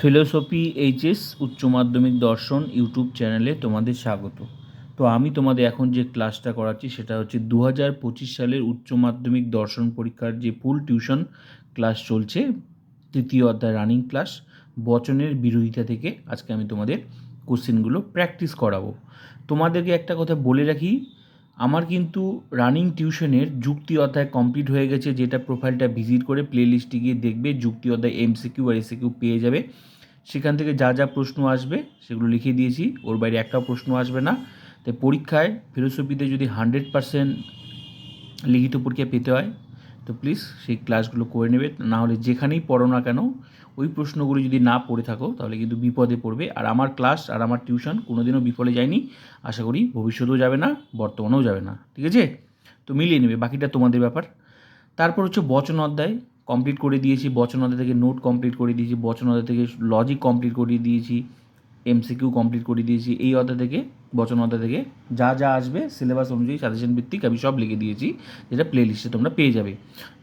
Philosophy HS, উচ্চ মাধ্যমিক দর্শন ইউটিউব চ্যানেলে তোমাদের স্বাগত। তো আমি তোমাদের এখন যে ক্লাসটা করাচ্ছি, সেটা হচ্ছে দু হাজার পঁচিশ সালের উচ্চ মাধ্যমিক দর্শন পরীক্ষার যে ফুল টিউশন ক্লাস চলছে, তৃতীয় অধ্যায় রানিং ক্লাস, বচনের বিরোধিতা থেকে আজকে আমি তোমাদের কোশ্চেনগুলো প্র্যাকটিস করাবো। তোমাদেরকে একটা কথা বলে রাখি আমার কিন্তু রানিং টিউশনের যুক্তি অধ্যায় কমপ্লিট হয়ে গেছে, যেটা প্রোফাইলটা ভিজিট করে প্লে লিস্টে গিয়ে দেখবে, যুক্তি অধ্যায় এমসিকিউ আর এসিকিউ পেয়ে যাবে। সেখান থেকে যা যা প্রশ্ন আসবে, সেগুলো লিখে দিয়েছি। ওর বাইরে একটাও প্রশ্ন আসবে না। তাই পরীক্ষায় ফিলোসফিতে যদি হান্ড্রেড পারসেন্ট লিখিত পরীক্ষা পেতে হয়, তো প্লিজ সেই ক্লাসগুলো করে নেবে। না হলে যেখানেই পড়ো না কেন ওই প্রশ্নগুলো যদি না পড়ে থাকো, তাহলে কিন্তু বিপদে পড়বে। আর আমার ক্লাস আর আমার টিউশন কোনোদিনও বিফলে যায়নি। আশা করি ভবিষ্যতেও যাবে না, বর্তমানেও যাবে না। ঠিক আছে? তো মিলিয়ে নেবে, বাকিটা তোমাদের ব্যাপার। তারপর হচ্ছে বচন অধ্যায়। কমপ্লিট করে দিয়েছি, বচন অধ্যায় থেকে নোট কমপ্লিট করে দিয়েছি, বচন অধ্যায় থেকে লজিক কমপ্লিট করে দিয়েছি। এমসিকিউ কমপ্লিট করে দিয়েছি। এই অধ্যায় থেকে, বচন অধ্যায় থেকে যা যা আসবে সিলেবাস অনুযায়ী সাজেশন ভিত্তিক আমি সব লিখে দিয়েছি, যেটা প্লে লিস্টে তোমরা পেয়ে যাবে।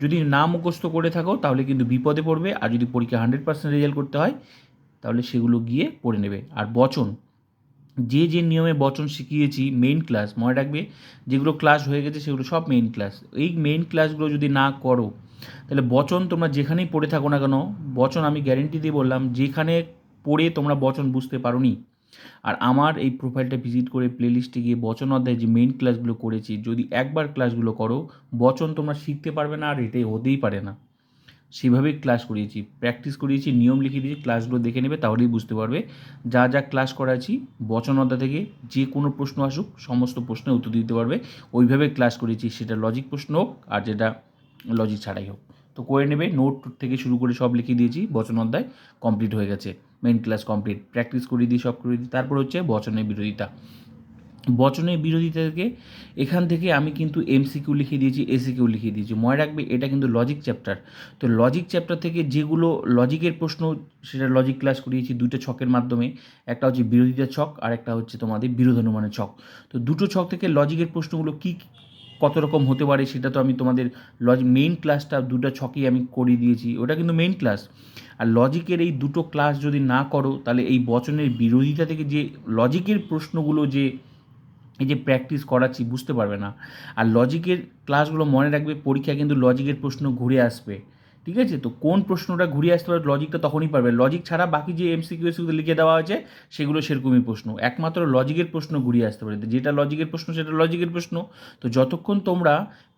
যদি না মুখস্থ করে থাকো, তাহলে কিন্তু বিপদে পড়বে, আর যদি পরীক্ষা হান্ড্রেড পার্সেন্ট রেজাল্ট করতে হয়, তাহলে সেগুলো গিয়ে পড়ে নেবে। আর বচন, যে যে নিয়মে বচন শিখিয়েছি মেইন ক্লাস মনে রাখবে, যেগুলো ক্লাস হয়ে গেছে, সেগুলো সব মেইন ক্লাস এই মেইন ক্লাসগুলো যদি না করো, তাহলে বচন তোমরা যেখানেই পড়ে থাকো না কেন, বচন আমি গ্যারেন্টি দিয়ে বললাম, যেখানে পড়ে তোমরা বচন বুঝতে পারো নি আর আমার এই প্রোফাইলটা ভিজিট করে প্লেলিস্টে গিয়ে বচন অধ্যায় যে মেইন ক্লাসগুলো করেছি, যদি একবার ক্লাসগুলো করো, বচন তোমরা শিখতে পারবে না আর এটাই হতেই পারে না। সেভাবেই ক্লাস করিয়েছি প্র্যাকটিস করিয়েছি, নিয়ম লিখে দিয়েছি ক্লাসগুলো দেখে নেবে, তাহলেই বুঝতে পারবে। যা যা ক্লাস করাচ্ছি, বচন অধ্যায় থেকে যে কোনো প্রশ্ন আসুক, সমস্ত প্রশ্নের উত্তর দিতে পারবে। ওইভাবে ক্লাস করিয়েছি সেটা লজিক প্রশ্ন হোক আর যেটা লজিক ছাড়াই হোক। তো করে নেবে নোট থেকে শুরু করে সব লিখে দিয়েছি, বচন অধ্যায় কমপ্লিট হয়ে গেছে। মেন ক্লাস কমপ্লিট প্র্যাকটিস করিয়ে দিই, সব করে দিই, তারপর হচ্ছে বচনের বিরোধিতা। বচনের বিরোধিতা থেকে এখান থেকে আমি কিন্তু এমসিকিউ লিখে দিয়েছি এসিকিউ লিখে দিয়েছি। মনে রাখবে, এটা কিন্তু লজিক চ্যাপ্টার তো লজিক চ্যাপ্টার থেকে যেগুলো লজিকের প্রশ্ন, সেটা লজিক ক্লাস করিয়েছি দুটো ছকের মাধ্যমে। একটা হচ্ছে বিরোধিতা ছক, আর একটা হচ্ছে তোমাদের বিরোধানুমানের ছক। তো দুটো ছক থেকে লজিকের প্রশ্নগুলো কী কত রকম হতে পারে সেটা তো আমি তোমাদের লজ মেইন ক্লাসটা দুটো ছকেই আমি করিয়ে দিয়েছি, ওটা কিন্তু মেইন ক্লাস আর লজিকের এই দুটো ক্লাস যদি না করো, তাহলে এই বচনের বিরোধিতা থেকে যে লজিকের প্রশ্নগুলো যে, এই যে প্র্যাকটিস করাচ্ছি, বুঝতে পারবে না। আর লজিকের ক্লাসগুলো মনে রাখবে পরীক্ষা কিন্তু লজিকের প্রশ্ন ঘুরে আসবে। ঠিক আছে? তো কোন প্রশ্নটা ঘুরে আসতে পারে লজিকটা তখনই পারবে। লজিক ছাড়া বাকি যে এমসিকিউ এসিকিউ লিখে দেওয়া হয়েছে, সেগুলো সেরকমই প্রশ্ন। একমাত্র লজিকের প্রশ্ন ঘুরিয়ে আসতে পারে। যেটা লজিকের প্রশ্ন, সেটা লজিকের প্রশ্ন। তো যতক্ষণ তোমরা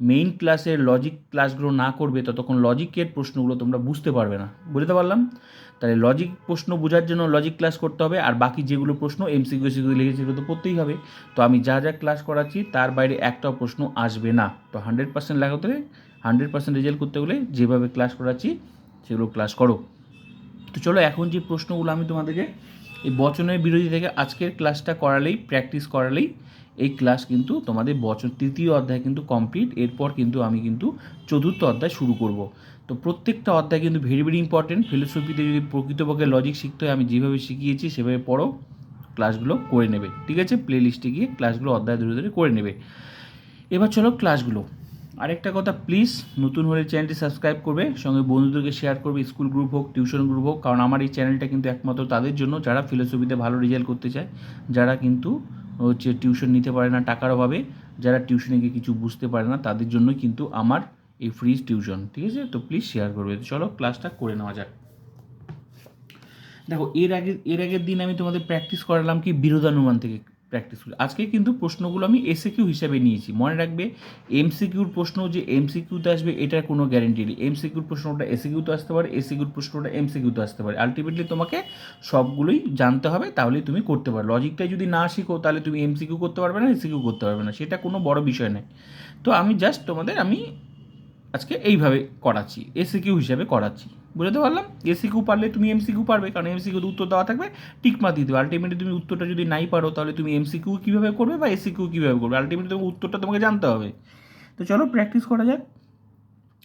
মেইন ক্লাসের লজিক ক্লাসগুলো না করবে, ততক্ষণ লজিকের প্রশ্নগুলো তোমরা বুঝতে পারবে না। বুঝতে পারলাম? তাহলে লজিক প্রশ্ন বোঝার জন্য লজিক ক্লাস করতে হবে, আর বাকি যেগুলো প্রশ্ন এমসিকিউ এসিকিউ লিখেছে, সেগুলো তো পড়তেই হবে। তো আমি যা যা ক্লাস করাচ্ছি, তার বাইরে একটাও প্রশ্ন আসবে না। তো হান্ড্রেড পার্সেন্ট লাগাতে হান্ড্রেড পার্সেন্ট রেজাল্ট করতে গেলে যেভাবে ক্লাস করাচ্ছি, সেগুলো ক্লাস করো। তো চলো এখন যে প্রশ্নগুলো আমি তোমাদেরকে, এই বচনের বিরোধী থেকে আজকের ক্লাসটা করালেই প্র্যাকটিস করালেই, এই ক্লাস কিন্তু তোমাদের বচন, তৃতীয় অধ্যায় কিন্তু কমপ্লিট এরপর কিন্তু আমি কিন্তু চতুর্থ অধ্যায় শুরু করব। তো প্রত্যেকটা অধ্যায় কিন্তু ভেরি ভেরি ইম্পর্টেন্ট ফিলোসফিতে যদি প্রকৃতপক্ষে লজিক শিখতে হয়, আমি যেভাবে শিখিয়েছি, সেভাবে পড়ো ক্লাসগুলো করে নেবে। ঠিক আছে? প্লে লিস্টে গিয়ে ক্লাসগুলো অধ্যায় ধরে ধরে করে নেবে। এবার চলো ক্লাসগুলো আরেকটা কথা প্লিজ নতুন হলে চ্যানেলটি সাবস্ক্রাইব করবে, সঙ্গে বন্ধুদেরকে শেয়ার করবে স্কুল গ্রুপ হোক টিউশন গ্রুপ হোক, কারণ আমার এই চ্যানেলটা কিন্তু একমাত্র তাদের জন্য, যারা ফিলোসফিতে ভালো রেজাল্ট করতে চায়, যারা কিন্তু হচ্ছে টিউশন নিতে পারে না টাকার অভাবে, যারা টিউশনে গিয়ে কিছু বুঝতে পারে না, তাদের জন্য কিন্তু আমার এই ফ্রি টিউশন ঠিক আছে? তো প্লিজ শেয়ার করবে। চলো ক্লাসটা করে নেওয়া যাক। দেখো, এর আগে, এর আগের দিন আমি তোমাদের প্র্যাকটিস করালাম কি, বিরোধানুমান থেকে। প্র্যাকটিস করি আজকে কিন্তু প্রশ্নগুলো আমি এসিকিউ হিসাবে নিয়েছি। মনে রাখবে এমসিকিউর প্রশ্ন যে এমসিকিউতে আসবে, এটার কোনো গ্যারেন্টি নেই। এমসিকিউর প্রশ্নটা এসিকিউতে আসতে পারে এসিকিউর প্রশ্নটা এমসিকিউতে আসতে পারে। আলটিমেটলি তোমাকে সবগুলোই জানতে হবে, তাহলেই তুমি করতে পারো। লজিকটাই যদি না শিখো, তাহলে তুমি এমসিকিউ করতে পারবে না এসিকিউ করতে পারবে না। সেটা কোনো বড় বিষয় নয়। তো আমি জাস্ট তোমাদের, আমি আজকে এইভাবে করাচ্ছি এসিকিউ হিসাবে করাচ্ছি। বুঝতে পারলাম? এসিকিউ পারলে তুমি এমসিকিউ পারবে, কারণ এমসিকিউতে উত্তর দেওয়া থাকবে, টিকমা দিয়ে দেবে। আলটিমেটলি তুমি উত্তরটা যদি নাই পারো, তাহলে তুমি এমসিকিউ কীভাবে করবে বা এসিকিউ কীভাবে করবে? আলটিমেটলি তোমাকে উত্তরটা তোমাকে জানতে হবে। তো চলো প্র্যাকটিস করা যাক।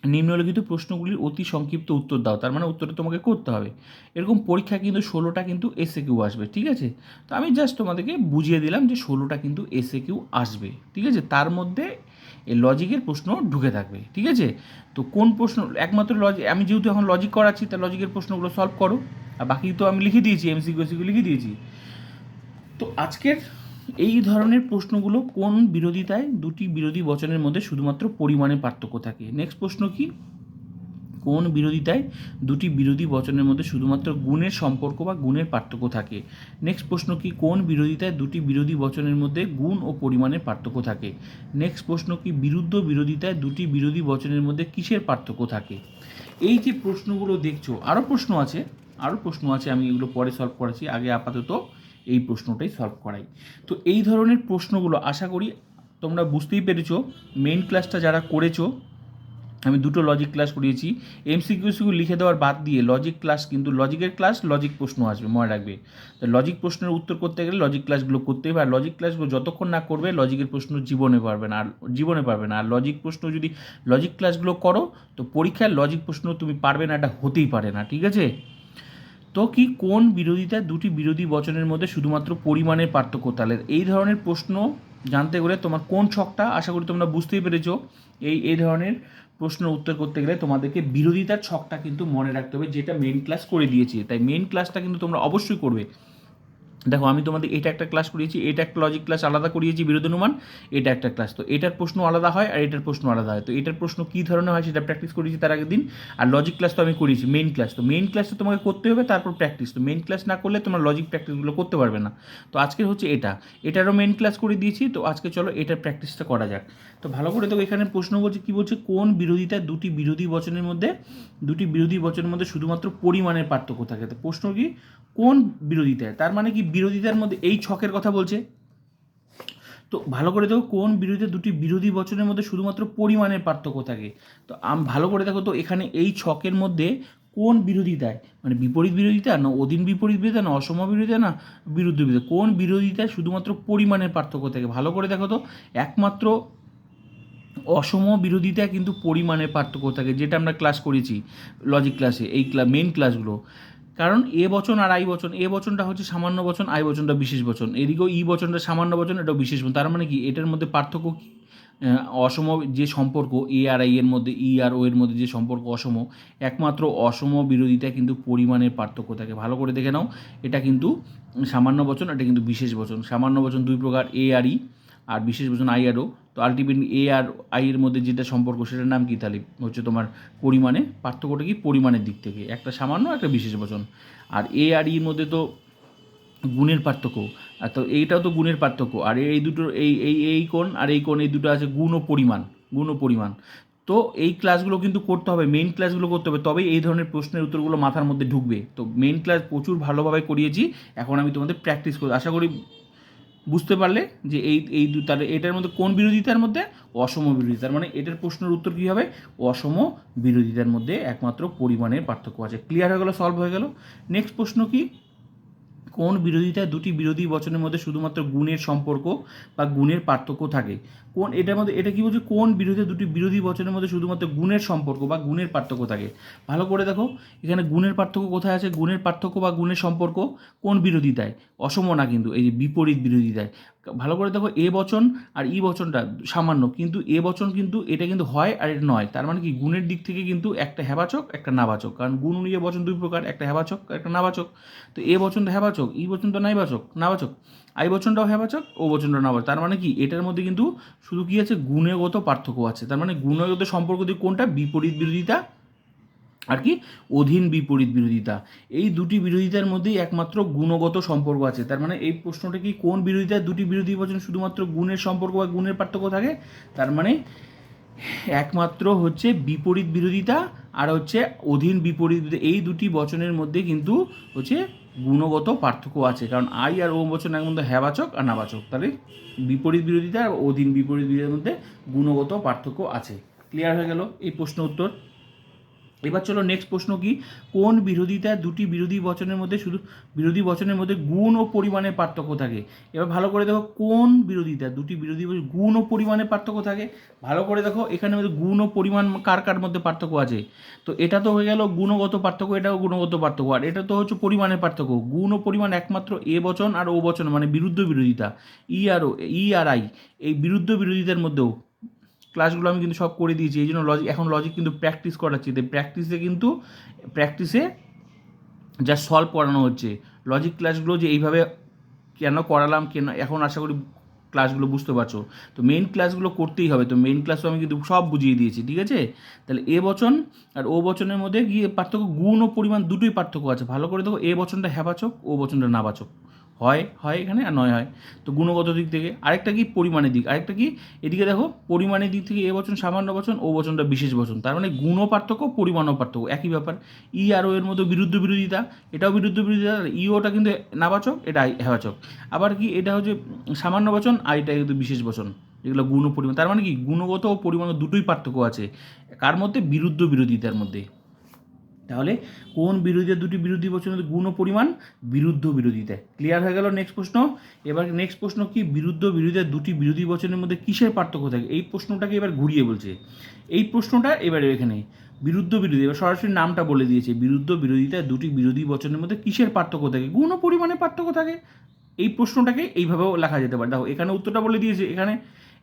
নিম্নলিখিত প্রশ্নগুলির অতি সংক্ষিপ্ত উত্তর দাও, তার মানে উত্তরটা তোমাকে করতে হবে। এরকম পরীক্ষা কিন্তু ষোলোটা কিন্তু এসে কিউ আসবে, ঠিক আছে? তো আমি জাস্ট তোমাদেরকে বুঝিয়ে দিলাম যে ষোলোটা কিন্তু এসে কিউ আসবে, ঠিক আছে? তার মধ্যে এই লজিকের প্রশ্ন ঢুকে থাকবে, ঠিক আছে? তো কোন প্রশ্ন, একমাত্র লজিক আমি যেহেতু এখন লজিক করাচ্ছি, তা লজিকের প্রশ্নগুলো সলভ করো, আর বাকি তো আমি লিখে দিয়েছি এমসিকিউ এসিকিউ লিখে দিয়েছি। তো আজকের এই ধরনের প্রশ্নগুলো কোন বিরোধিতায় দুটি বিরোধী বচনের মধ্যে শুধুমাত্র পরিমাণে পার্থক্য থাকে? নেক্সট প্রশ্ন কি? কোন বিরোধিতায় দুটি বিরোধী বচনের মধ্যে শুধুমাত্র গুণের সম্পর্ক বা গুণের পার্থক্য থাকে? নেক্সট প্রশ্ন কি, কোন বিরোধিতায় দুটি বিরোধী বচনের মধ্যে গুণ ও পরিমাণের পার্থক্য থাকে? নেক্সট প্রশ্ন কি, বিরুদ্ধ বিরোধিতায় দুটি বিরোধী বচনের মধ্যে কিসের পার্থক্য থাকে? এই যে প্রশ্নগুলো দেখছ আরও প্রশ্ন আছে আরও প্রশ্ন আছে, আমি এগুলো পরে সলভ করেছি আগে আপাতত এই প্রশ্নটাই সলভ করাই। তো এই ধরনের প্রশ্নগুলো আশা করি তোমরা বুঝতেই পেরেছ মেইন ক্লাসটা যারা করেছ আমি দুটো লজিক ক্লাস করিয়েছি। এমসিকিউসিগুলো লিখে দেওয়ার বাদ দিয়ে লজিক ক্লাস কিন্তু লজিকের ক্লাস লজিক প্রশ্ন আসবে, মনে রাখবে। তো লজিক প্রশ্নের উত্তর করতে গেলে লজিক ক্লাসগুলো করতে হবে, আর লজিক ক্লাসগুলো যতক্ষণ না করবে লজিকের প্রশ্ন জীবনে পারবে না, আর জীবনে পারবে না। আর লজিক প্রশ্ন যদি লজিক ক্লাসগুলো করো, তো পরীক্ষায় লজিক প্রশ্ন তুমি পারবে না, এটা হতেই পারে না, ঠিক আছে? তো কি কোন বিরোধিতা দুটি বিরোধী বচনের মধ্যে শুধুমাত্র পরিমাণের পার্থক্য? তাহলে এই ধরনের প্রশ্ন জানতে গেলে তোমার কোন ছকটা, আশা করি তোমরা বুঝতেই পেরেছ, এই এই ধরনের প্রশ্নের উত্তর করতে গেলে তোমাদেরকে বিরোধিতার ছকটা কিন্তু মনে রাখতে হবে, যেটা মেন ক্লাস করে দিয়েছি। তাই মেন ক্লাসটা কিন্তু তোমরা অবশ্যই করবে। দেখো, আমি তোমাদের এটা একটা ক্লাস করিয়েছি, এটা একটা লজিক ক্লাস আলাদা করিয়েছি বিরোধ অনুমান এটা একটা ক্লাস তো এটার প্রশ্ন আলাদা হয় আর এটার প্রশ্ন আলাদা হয়। তো এটার প্রশ্ন কী ধরনের হয় সেটা প্র্যাকটিস করিয়েছি তার আগের দিন। আর লজিক ক্লাস তো আমি করিয়েছি মেইন ক্লাস তো মেইন ক্লাস তো তোমাকে করতে হবে, তারপর প্র্যাকটিস তো মেইন ক্লাস না করলে তোমার লজিক প্র্যাকটিসগুলো করতে পারবে না। তো আজকের হচ্ছে এটা। এটারও মেইন ক্লাস করে দিয়েছি, তো আজকে চলো এটার প্র্যাকটিসটা করা যাক। তো ভালো করে দেখো, এখানে প্রশ্ন বলছে, কী বলছে? কোন বিরোধিতা দুটি বিরোধী বচনের মধ্যে, দুটি বিরোধী বচনের মধ্যে শুধুমাত্র পরিমাণের পার্থক্য থাকে? তো প্রশ্ন কি? কোন বিরোধিতায়? তার মানে কি বিরোধিতার মধ্যে এই ছকের কথা বলছে? তো ভালো করে দেখো, কোন বিরোধিতা দুটি বিরোধী বচনের মধ্যে শুধুমাত্র পরিমাণের পার্থক্য থাকে? তো আম, ভালো করে দেখো তো, এখানে এই ছকের মধ্যে কোন বিরোধিতায়? মানে বিপরীত বিরোধিতা না অধীন বিপরীত বিরোধিতা না অসম বিরোধিতা না বিরুদ্ধ বিরোধিতা? কোন বিরোধিতায় শুধুমাত্র পরিমাণের পার্থক্য থাকে? ভালো করে দেখো তো, একমাত্র অসম বিরোধিতা কিন্তু পরিমাণের পার্থক্য থাকে, যেটা আমরা ক্লাস করেছি লজিক ক্লাসে এই ক্লা মেন ক্লাসগুলো কারণ এ বচন আর আই বচন, এ বচনটা হচ্ছে সামান্য বচন, আই বচনটা বিশেষ বচন। এদিকেও ই বচনটা সামান্য বচন, এটাও বিশেষ বচন। তার মানে কি? এটার মধ্যে পার্থক্য কি? অসম যে সম্পর্ক, এ আর আই এর মধ্যে, ই আর ও এর মধ্যে যে সম্পর্ক অসম, একমাত্র অসম বিরোধিতা কিন্তু পরিমাণের পার্থক্য থাকে। ভালো করে দেখে নাও, এটা কিন্তু সামান্য বচন, এটা কিন্তু বিশেষ বচন। সামান্য বচন দুই প্রকার, এ আর ই আর বিশেষ বচন আই আর ও, তো আলটিমেটলি এ আর আই এর মধ্যে যেটা সম্পর্ক, সেটার নাম কি তাহলে? হচ্ছে তোমার পরিমাণে, পার্থক্যটা কি? পরিমাণের দিক থেকে। একটা সামান্য, একটা বিশেষ বচন। আর এ আর ইর মধ্যে তো গুণের পার্থক্য। আর তো এইটাও তো গুণের পার্থক্য। আর এই দুটোর এই এই এই কোণ আর এই কোণ, এই দুটো আছে গুণ ও পরিমাণ, গুণ ও পরিমাণ। তো এই ক্লাসগুলো কিন্তু করতে হবে মেইন ক্লাসগুলো করতে হবে। তবেই এই ধরনের প্রশ্নের উত্তরগুলো মাথার মধ্যে ঢুকবে। তো মেইন ক্লাস প্রচুর ভালোভাবে করিয়েছি। এখন আমি তোমাদের প্র্যাকটিস করি আশা করি বুঝতে পারলে যে এই এই তাহলে এটার মধ্যে কোন বিরোধিতার মধ্যে? অসম বিরোধিতার মানে এটার প্রশ্নের উত্তর কী হবে? অসম বিরোধিতার মধ্যে একমাত্র পরিমাণের পার্থক্য আছে। ক্লিয়ার হয়ে গেল? সলভ হয়ে গেল? নেক্সট প্রশ্ন কি? কোন বিরোধিতায় দুটি বিরোধী বচনের মধ্যে শুধুমাত্র গুণের সম্পর্ক বা গুণের পার্থক্য থাকে? কোন, এটার মধ্যে, এটা কি বলছে? কোন বিরোধী দুটি বিরোধী বচনের মধ্যে শুধুমাত্র গুণের সম্পর্ক বা গুণের পার্থক্য থাকে? ভালো করে দেখো, এখানে গুণের পার্থক্য কোথায় আছে? গুণের পার্থক্য বা গুণের সম্পর্ক কোন বিরোধিতায়? অসম না কিন্তু, এই যে বিপরীত বিরোধিতায়। ভালো করে দেখো এ বচন আর ই বচনটা সামান্য, কিন্তু এ বচন কিন্তু এটা কিন্তু হয় আর এটা নয়। তার মানে কি? গুণের দিক থেকে কিন্তু একটা হ্যাবাচক, একটা নাবাচক। কারণ গুণ অনুযায়ী বচন দুই প্রকার, একটা হ্যাবাচক একটা নাবাচক। তো এ বচনটা হ্যাবাচক, ই বচনটা নাইবাচক, নাবাচক। আই বচনটাও হ্যাবাচক, ও বচনটা নাবাচক। তার মানে কি? এটার মধ্যে কিন্তু শুধু কি আছে? গুণগত পার্থক্য আছে। তার মানে গুণগত সম্পর্ক দিয়ে কোনটা? বিপরীত বিরোধিতা আর কি অধীন বিপরীত বিরোধিতা। এই দুটি বিরোধিতার মধ্যেই একমাত্র গুণগত সম্পর্ক আছে। তার মানে এই প্রশ্নটা কি, কোন বিরোধিতায় দুটি বিরোধী বচন শুধুমাত্র গুণের সম্পর্ক বা গুণের পার্থক্য থাকে? তার মানে একমাত্র হচ্ছে বিপরীত বিরোধিতা আর হচ্ছে অধীন বিপরীত এই দুটি বচনের মধ্যে কিন্তু হচ্ছে গুণগত পার্থক্য আছে। কারণ আই আর ও বচন এক মধ্যে হ্যাবাচক আর নাবাচক। তাহলে বিপরীত বিরোধিতা আর অধীন বিপরীত বিরোধিতার মধ্যে গুণগত পার্থক্য আছে। ক্লিয়ার হয়ে গেল এই প্রশ্ন উত্তর? এবার চলো নেক্সট প্রশ্ন কি? কোন বিরোধিতা দুটি বিরোধী বচনের মধ্যে শুধু বিরোধী বচনের মধ্যে গুণ ও পরিমাণের পার্থক্য থাকে? এবার ভালো করে দেখো, কোন বিরোধিতা দুটি বিরোধী গুণ ও পরিমাণের পার্থক্য থাকে? ভালো করে দেখো, এখানে গুণ ও পরিমাণ কার কার মধ্যে পার্থক্য আছে? তো এটা তো হয়ে গেল গুণগত পার্থক্য, এটাও গুণগত পার্থক্য। আর এটা তো হচ্ছে পরিমাণের পার্থক্য। গুণ ও পরিমাণ একমাত্র এ বচন আর ও বচন মানে বিরুদ্ধ বিরোধিতা। ই আর ও, ই আর আই, এই বিরুদ্ধ বিরোধিতার মধ্যেও। ক্লাসগুলো আমি কিন্তু সব করে দিয়েছি, এই জন্য লজিক এখন লজিক কিন্তু প্র্যাকটিস করাচ্ছি। তাই প্র্যাকটিসে কিন্তু প্র্যাকটিসে যা সলভ করানো হচ্ছে। লজিক ক্লাসগুলো যে এইভাবে কেন করালাম, কেন, এখন আশা করি ক্লাসগুলো বুঝতে পারছ। তো মেইন ক্লাসগুলো করতেই হবে। তো মেইন ক্লাসও আমি কিন্তু সব বুঝিয়ে দিয়েছি, ঠিক আছে? তাহলে এ বচন আর ও বচনের মধ্যে গিয়ে পার্থক্য, গুণ ও পরিমাণ দুটোই পার্থক্য আছে। ভালো করে দেখো, এ বচনটা হ্যাবাচক ও বচনটা নাবাচক হয় হয় এখানে আর নয় হয়। তো গুণগত দিক থেকে আরেকটা কি পরিমাণের দিক? আরেকটা কি? এদিকে দেখো পরিমাণের দিক থেকে এ বচন, সামান্য বচন, ও বচনটা বিশেষ বচন। তার মানে গুণও পার্থক্য, পরিমাণও পার্থক্য। একই ব্যাপার। ই আর ও এর বিরুদ্ধ বিরোধিতা, এটাও বিরুদ্ধ বিরোধিতা ই ওটা কিন্তু নাবাচক, এটা হেবাচক। আবার কি, এটা হচ্ছে সামান্য বচন, আর এটা কিন্তু বিশেষ বচন, যেগুলো গুণ পরিমাণ। তার মানে কি, গুণগত ও পরিমাণ দুটোই পার্থক্য আছে। কার মধ্যে? বিরুদ্ধ বিরোধিতার মধ্যে। তাহলে কোন বিরোধী দুটি বিরোধী বচনের গুণ ও পরিমাণ? বিরুদ্ধ বিরোধিতায় ক্লিয়ার হয়ে গেল নেক্সট প্রশ্ন? এবার নেক্সট প্রশ্ন কি? বিরুদ্ধ বিরোধিতা দুটি বিরোধী বচনের মধ্যে কিসের পার্থক্য থাকে? এই প্রশ্নটাকে এবার ঘুরিয়ে বলছে। এই প্রশ্নটা এবার এখানে বিরুদ্ধ বিরোধী, এবার সরাসরি নামটা বলে দিয়েছে। বিরুদ্ধ বিরোধিতায় দুটি বিরোধী বচনের মধ্যে কিসের পার্থক্য থাকে? গুণ ও পরিমাণে পার্থক্য থাকে। এই প্রশ্নটাকে এইভাবেও লেখা যেতে পারে। দেখো, এখানে উত্তরটা বলে দিয়েছে। এখানে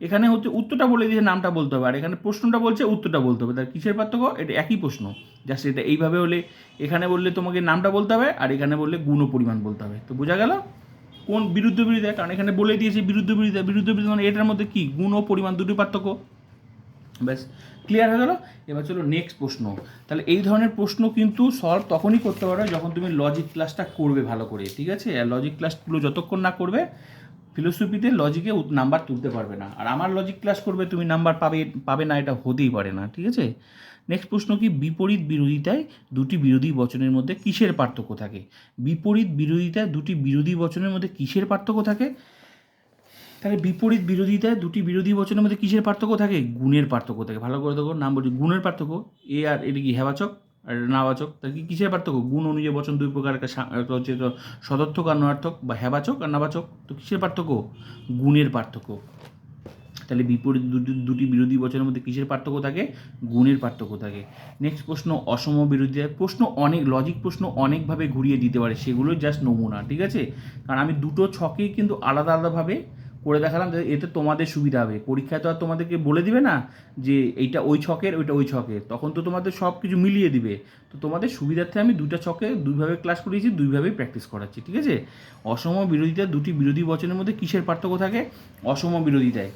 এখানে হচ্ছে উত্তরটা বলে দিয়েছে, নামটা বলতে হবে। আর এখানে প্রশ্নটা বলছে, উত্তরটা বলতে হবে। তার কিসের পার্থক্য? এটা একই প্রশ্ন। জাস্ট এটা এইভাবে হলে, এখানে বললে তোমাকে নামটা বলতে হবে, আর এখানে বললে গুণ পরিমাণ বলতে হবে। তো বোঝা গেল? কোন বিরুদ্ধ বিরোধিতা কারণ এখানে বলে দিয়েছে বিরুদ্ধ বিরোধিতা বিরুদ্ধ বিরোধিতা মানে এটার মধ্যে কি? গুণ ও পরিমাণ দুটি পার্থক্য। ব্যাস ক্লিয়ার হয়ে গেল? এবার চলো নেক্সট প্রশ্ন। তাহলে এই ধরনের প্রশ্ন কিন্তু সলভ তখনই করতে পারো যখন তুমি লজিক ক্লাসটা করবে ভালো করে, ঠিক আছে? লজিক ক্লাসগুলো যতক্ষণ না করবে ফিলোসফিতে লজিকে নাম্বার তুলতে পারবে না। আর আমার লজিক ক্লাস করবে, তুমি নাম্বার পাবে পাবে না, এটা হতেই পারে না, ঠিক আছে? নেক্সট প্রশ্ন কি, বিপরীত বিরোধিতায় দুটি বিরোধী বচনের মধ্যে কিসের পার্থক্য থাকে? বিপরীত বিরোধিতায় দুটি বিরোধী বচনের মধ্যে কিসের পার্থক্য থাকে? তাহলে বিপরীত বিরোধিতায় দুটি বিরোধী বচনের মধ্যে কিসের পার্থক্য থাকে? গুণের পার্থক্য থাকে। ভালো করে দেখো নাম বলছি গুণের পার্থক্য এ আর এটা কি, হেবাচক? নাবাচক কি কিসের পার্থক্য? গুণ অনুযায়ী বচন দুই প্রকার হচ্ছে সদর্থক আর নয়ার্থক, বা হ্যাবাচক আর নাবাচক, তো কিসের পার্থক্য? গুণের পার্থক্য। তাহলে বিপরীত দুটি বিরোধী বচনের মধ্যে কিসের পার্থক্য থাকে? গুণের পার্থক্য থাকে। নেক্সট প্রশ্ন অসম বিরোধী প্রশ্ন অনেক লজিক প্রশ্ন অনেকভাবে ঘুরিয়ে দিতে পারে সেগুলো জাস্ট নমুনা, ঠিক আছে? কারণ আমি দুটো ছকেই কিন্তু আলাদা আলাদাভাবে করে দেখালাম যে এতে তোমাদের সুবিধা হবে। পরীক্ষায় তো আর তোমাদেরকে বলে দিবে না যে এইটা ওই ছকের, ওইটা ওই ছকের। তখন তো তোমাদের সব কিছু মিলিয়ে দিবে। তো তোমাদের সুবিধার্থে আমি দুটা ছকে দুইভাবে ক্লাস করিয়েছি, দুইভাবেই প্র্যাকটিস করাচ্ছি, ঠিক আছে? অসম বিরোধিতা দুটি বিরোধী বচনের মধ্যে কিসের পার্থক্য থাকে? অসম বিরোধিতায়।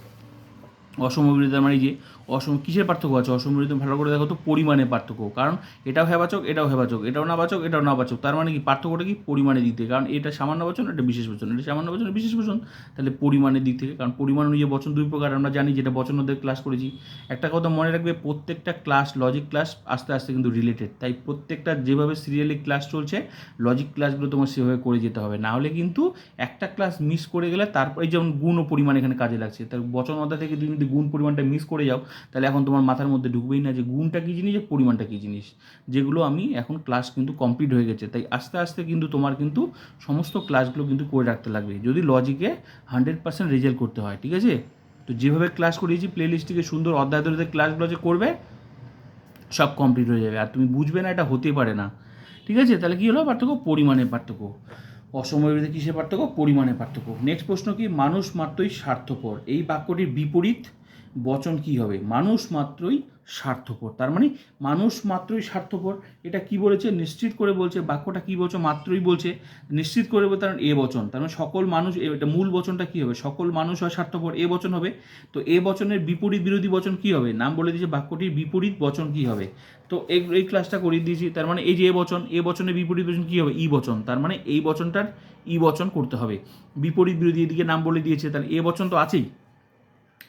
অসম বিরোধিতা মানে যে অসম কিসের পার্থক্য আছে? অসম বিরোধিতা ভালো করে দেখো তো পরিমাণে পার্থক্য। কারণ এটাও হেবাচক এটাও হেবাচক, এটাও নাবাচক এটাও নাবাচক তার মানে কি? পার্থক্যটা কি? পরিমাণের দিক থেকে। কারণ এটা সামান্য বচন, এটা বিশেষ বচন। এটা সামান্য বচন বিশেষ বচন। তাহলে পরিমাণের দিক থেকে, কারণ পরিমাণ অনুযায়ী বচন দুই প্রকার। আমরা জানি যেটা বচন ওদের ক্লাস করেছি। একটা কথা মনে রাখবে, প্রত্যেকটা ক্লাস লজিক ক্লাস আস্তে আস্তে কিন্তু রিলেটেড তাই প্রত্যেকটা যেভাবে সিরিয়ালি ক্লাস চলছে লজিক ক্লাসগুলো তোমার সেভাবে করে যেতে হবে। না হলে কিন্তু একটা ক্লাস মিস করে গেলে তারপরে যেমন গুণ ও পরিমাণ এখানে কাজে লাগছে। তার বচন অধ্যা থেকে তুমি যদি গুণ পরিমাণটা মিস করে যাও, তাহলে এখন তোমার মাথার মধ্যে ঢুকবেই না যে গুণটা কী জিনিস পরিমাণটা কী জিনিস। যেগুলো আমি এখন ক্লাস কিন্তু কমপ্লিট হয়ে গেছে, তাই আস্তে আস্তে কিন্তু তোমার কিন্তু সমস্ত ক্লাসগুলো কিন্তু করে রাখতে লাগবে। যদি লজিকে হান্ড্রেড পার্সেন্ট রেজাল্ট করতে হয়, ঠিক আছে? তো যেভাবে ক্লাস করিয়েছি প্লে লিস্টটিকে সুন্দর অধ্যায় ধরে ক্লাসগুলো যে করবে, সব কমপ্লিট হয়ে যাবে। আর তুমি বুঝবে না, এটা হতে পারে না। ঠিক আছে? তাহলে কী হলো? পার্থক্য, পরিমাণের পার্থক্য। অসময় বিরোধী কিসের পার্থক্য? পরিমাণে পার্থক্য। নেক্সট প্রশ্ন কি? মানুষ মাত্রই স্বার্থপর। এই বাক্যটির বিপরীত বচন কি হবে? মানুষ মাত্রই স্বার্থপর। তার মানে মানুষ মাত্রই স্বার্থপর, এটা কি বলেছে? নিশ্চিত করে বলছে, বাক্যটা কি বলছে? মাত্রই বলছে, নিশ্চিত করে বলতে তার এ বচন। তার মানে সকল মানুষ, এটা মূল বচনটা কি হবে? সকল মানুষ হয় স্বার্থপর, এ বচন হবে। তো এ বচনের বিপরীত বিরোধী বচন কি হবে? নাম বলে দিয়েছে বাক্যটির বিপরীত বচন কি হবে? তো এই এই ক্লাসটা করিয়ে দিয়েছি, তার মানে এই যে এ বচন, এ বচনের বিপরীত বচন কি হবে? ই বচন। তার মানে এই বচনটার ই বচন করতে হবে। বিপরীত বিরোধী এদিকে নাম বলে দিয়েছে, তাহলে এ বচন তো আছেই।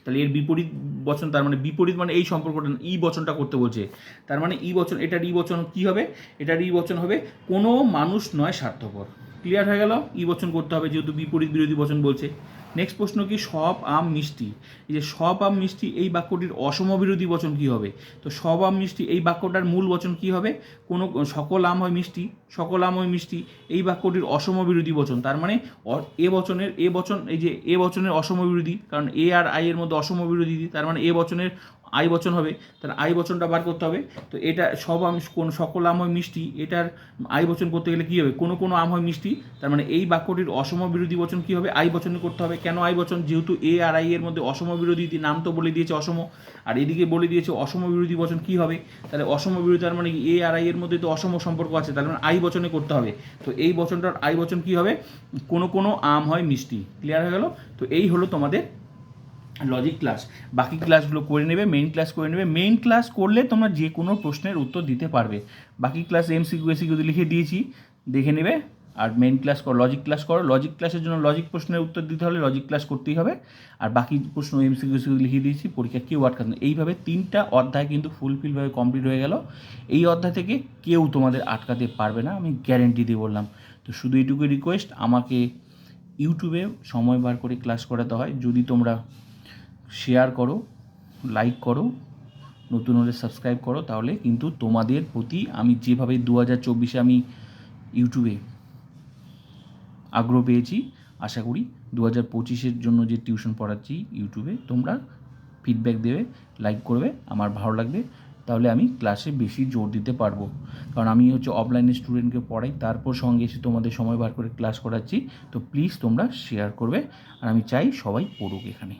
তাহলে এর বিপরীত বচন, তার মানে বিপরীত মানে এই সম্পর্কটা, ই বচনটা করতে বলছে। তার মানে ই বচন, এটার ই বচন কি হবে? এটার ই বচন হবে কোনো মানুষ নয় স্বার্থপর। ক্লিয়ার হয়ে গেল? ই বচন করতে হবে, যেহেতু বিপরীত বিরোধী বচন বলছে। নেক্সট প্রশ্ন কি, সব আম মিষ্টি? এই যে সব আম মিষ্টি, এই বাক্যটির অসম বিরোধী বচন কি হবে? তো সব আম মিষ্টি, এই বাক্যটার মূল বচন কি হবে? কোনো, সকল আম হয় মিষ্টি, সকল আম হয় মিষ্টি, এই বাক্যটির অসম বিরোধী বচন। তার মানে এ বচনের, এ বচন, এই যে এ বচনের অসম বিরোধী কারণ এ আর আই এর মধ্যে অসম বিরোধী তার মানে এ বচনের আই বচন হবে, তাহলে আই বচনটা বার করতে হবে। তো এটা সব আম, কোন সকল আম হয় মিষ্টি, এটার আই বচন করতে গেলে কী হবে? কোনো কোনো আম হয় মিষ্টি, তার মানে এই বাক্যটির অসম বিরোধী বচন কী হবে? আই বচনে করতে হবে। কেন আই বচন? যেহেতু এ আর আই এর মধ্যে অসম বিরোধী নাম তো বলে দিয়েছে অসম। আর এদিকে বলে দিয়েছে অসম বিরোধী বচন কী হবে? তাহলে অসম বিরোধী, তার মানে এ আর আই এর মধ্যে তো অসম সম্পর্ক আছে তার মানে আই বচনে করতে হবে। তো এই বচনটার আই বচন কী হবে? কোনো কোনো আম হয় মিষ্টি। ক্লিয়ার হয়ে গেল? তো এই হলো তোমাদের লজিক ক্লাস বাকি ক্লাসগুলো করে নেবে মেইন ক্লাস করে নেবে। মেইন ক্লাস করলে তোমরা যে কোনো প্রশ্নের উত্তর দিতে পারবে। বাকি ক্লাস এমসিকিউ এসিকিউ লিখে দিয়েছি, দেখে নেবে। আর মেইন ক্লাস করো লজিক ক্লাস করো। লজিক ক্লাসের জন্য লজিক প্রশ্নের উত্তর দিতে হলে লজিক ক্লাস করতেই হবে। আর বাকি প্রশ্ন এমসিকিউ লিখে দিয়েছি, পরীক্ষা কেউ আটকাতে না। এইভাবে তিনটা অধ্যায় কিন্তু ফুলফিলভাবে কমপ্লিট হয়ে গেল। এই অধ্যায় থেকে কেউ তোমাদের আটকাতে পারবে না, আমি গ্যারেন্টি দিয়ে বললাম। তো শুধু এইটুকু রিকোয়েস্ট আমাকে ইউটিউবে সময় বার করে ক্লাস করাতে হয়। যদি তোমরা শেয়ার করো লাইক করো, নতুন হলে সাবস্ক্রাইব করো, তাহলে কিন্তু তোমাদের প্রতি আমি যেভাবে দু হাজার চব্বিশে আমি ইউটিউবে আগ্রহ পেয়েছি, আশা করি দু হাজার পঁচিশের জন্য যে টিউশন পড়াচ্ছি ইউটিউবে, তোমরা ফিডব্যাক দেবে লাইক করবে, আমার ভালো লাগবে, তাহলে আমি ক্লাসে বেশি জোর দিতে পারব। কারণ আমি হচ্ছে অফলাইনে স্টুডেন্টকে পড়াই, তারপর সঙ্গে এসে তোমাদের সময় বার করে ক্লাস করাচ্ছি, তো প্লিজ তোমরা শেয়ার করবে, আর আমি চাই সবাই পড়ুক এখানে।